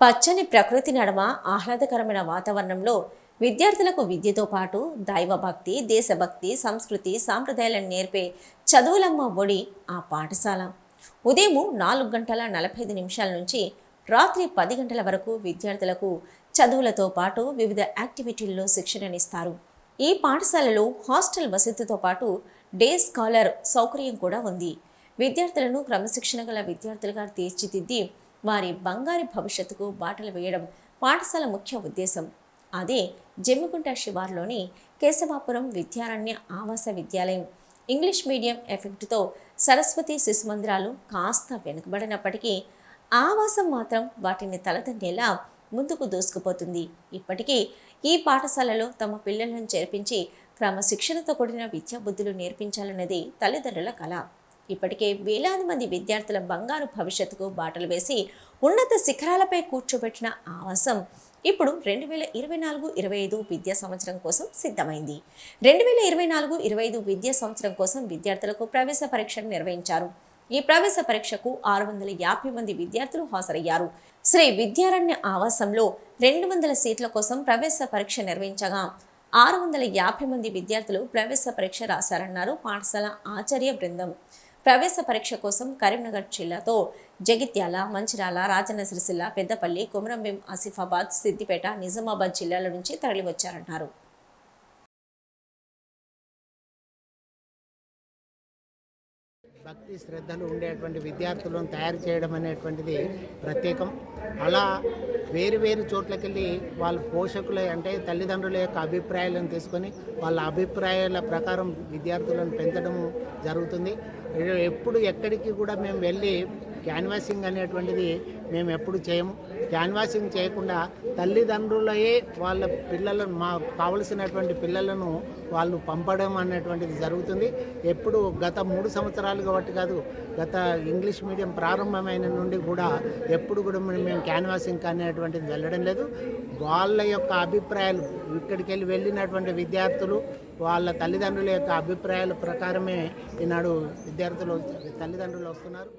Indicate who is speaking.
Speaker 1: పచ్చని ప్రకృతి నడమ ఆహ్లాదకరమైన వాతావరణంలో విద్యార్థులకు విద్యతో పాటు దైవభక్తి దేశభక్తి సంస్కృతి సాంప్రదాయాలను నేర్పే చదువులమ్మ ఒడి ఆ పాఠశాల. ఉదయం నాలుగు గంటల నలభై ఐదు నిమిషాల నుంచి రాత్రి పది గంటల వరకు విద్యార్థులకు చదువులతో పాటు వివిధ యాక్టివిటీల్లో శిక్షణనిస్తారు. ఈ పాఠశాలలో హాస్టల్ వసతితో పాటు డే స్కాలర్ సౌకర్యం కూడా ఉంది. విద్యార్థులను క్రమశిక్షణ గల విద్యార్థులుగా తీర్చిదిద్ది వారి బంగారు భవిష్యత్తుకు బాటలు వేయడం పాఠశాల ముఖ్య ఉద్దేశం. అదే జమ్మిగుంట శివార్లోని కేశవాపురం విద్యారణ్య ఆవాస విద్యాలయం. ఇంగ్లీష్ మీడియం ఎఫెక్ట్తో సరస్వతి శిశు మందిరాలు కాస్త వెనుకబడినప్పటికీ ఆవాసం మాత్రం వాటిని తలదన్నేలా ముందుకు దూసుకుపోతుంది. ఇప్పటికీ ఈ పాఠశాలలో తమ పిల్లలను చేర్పించి క్రమశిక్షణతో కూడిన విద్యాబుద్ధులు నేర్పించాలన్నది తల్లిదండ్రుల కళ ఇప్పటికే వేలాది మంది విద్యార్థుల బంగారు భవిష్యత్తుకు బాటలు వేసి ఉన్నత శిఖరాలపై కూర్చోబెట్టిన ఆవాసం ఇప్పుడు రెండు వేల ఇరవై నాలుగు ఇరవై ఐదు విద్యా సంవత్సరం కోసం సిద్ధమైంది. రెండు వేల ఇరవై నాలుగు ఇరవై ఐదు విద్యా సంవత్సరం కోసం విద్యార్థులకు ప్రవేశ పరీక్షను నిర్వహించారు. ఈ ప్రవేశ పరీక్షకు ఆరు వందల యాభై మంది విద్యార్థులు హాజరయ్యారు. శ్రీ విద్యారణ్య ఆవాసంలో రెండు వందల సీట్ల కోసం ప్రవేశ పరీక్ష నిర్వహించగా ఆరు వందల యాభై మంది విద్యార్థులు ప్రవేశ పరీక్ష రాశారన్నారు పాఠశాల ఆచార్య బృందం. ప్రవేశ పరీక్ష కోసం కరీంనగర్ జిల్లాతో జగిత్యాల మంచిరాల రాజన్న సిరిసిల్ల పెద్దపల్లి కొమరంభీం ఆసిఫాబాద్ సిద్దిపేట నిజామాబాద్ జిల్లాల నుంచి తరలివచ్చారన్నారు.
Speaker 2: భక్తి శ్రద్ధలు ఉండేటువంటి విద్యార్థులను తయారు చేయడం అనేటువంటిది ప్రత్యేకం. అలా వేరు వేరు చోట్లకెళ్ళి వాళ్ళ పోషకుల అంటే తల్లిదండ్రుల యొక్క అభిప్రాయాలను తీసుకొని వాళ్ళ అభిప్రాయాల ప్రకారం విద్యార్థులను పెంచడం జరుగుతుంది. ఎప్పుడు ఎక్కడికి కూడా మేము వెళ్ళి క్యాన్వాసింగ్ అనేటువంటిది మేము ఎప్పుడు చేయము. క్యాన్వాసింగ్ చేయకుండా తల్లిదండ్రులయే వాళ్ళ పిల్లలను మా కావలసినటువంటి పిల్లలను వాళ్ళు పంపడం అనేటువంటిది జరుగుతుంది. ఎప్పుడు గత మూడు సంవత్సరాలు కాబట్టి కాదు గత ఇంగ్లీష్ మీడియం ప్రారంభమైన నుండి కూడా ఎప్పుడు కూడా మేము క్యాన్వాసింగ్ అనేటువంటిది వెళ్ళడం లేదు. వాళ్ళ యొక్క అభిప్రాయాలు ఇక్కడికి వెళ్ళి వెళ్ళినటువంటి విద్యార్థులు వాళ్ళ తల్లిదండ్రుల యొక్క అభిప్రాయాల ప్రకారమే ఈనాడు విద్యార్థులు తల్లిదండ్రులు వస్తున్నారు.